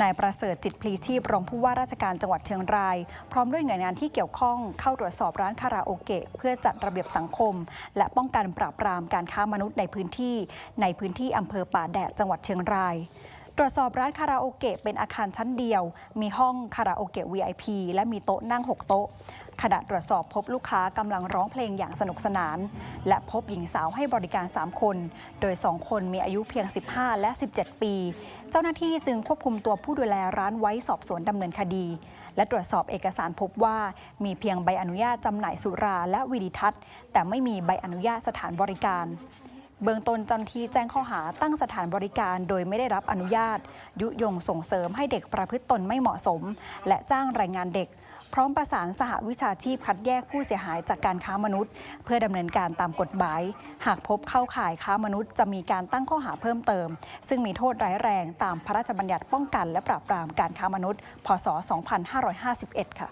นายประเสริฐจิตพลีชีพรองผู้ว่าราชการจังหวัดเชียงราย พร้อมด้วยหน่วยงานที่เกี่ยวข้องเข้าตรวจสอบร้านคาราโอเกะเพื่อจัดระเบียบสังคม และป้องกันปราบปรามการค้ามนุษย์ในพื้นที่ ในพื้นที่อำเภอป่าแดดจังหวัดเชียงราย รวจสอบร้านคาราโอเกะเป็นอาคารชั้นเดียว มีห้องคาราโอเกะ VIP และมีโต๊ะนั่ง 6 โต๊ะ ขณะตรวจสอบพบลูกค้ากำลังร้องเพลงอย่างสนุกสนาน และพบหญิงสาวให้บริการ 3 คน โดย 2 คนมีอายุเพียง 15 และ 17 ปี เจ้าหน้าที่จึงควบคุมตัวผู้ดูแลร้านไว้สอบสวนดำเนินคดี และตรวจสอบเอกสารพบว่า มีเพียงใบอนุญาตจำหน่ายสุราและวิดิทัศน์ แต่ไม่มีใบอนุญาตสถานบริการ เบื้องต้นเจ้าหน้าที่แจ้งข้อหาตั้งสถานบริการโดยไม่ได้รับอนุญาต ยุยงส่งเสริมให้เด็กประพฤติตนไม่เหมาะสม และจ้างแรงงานเด็ก พร้อมประสานสหวิชาชีพคัดแยกผู้เสียหายจากการค้ามนุษย์ เพื่อดำเนินการตามกฎหมาย หากพบเข้าข่ายค้ามนุษย์จะมีการตั้งข้อหาเพิ่มเติม ซึ่งมีโทษร้ายแรงตามพระราชบัญญัติป้องกัน และปราบปรามการค้ามนุษย์ พศ 2551 ค่ะ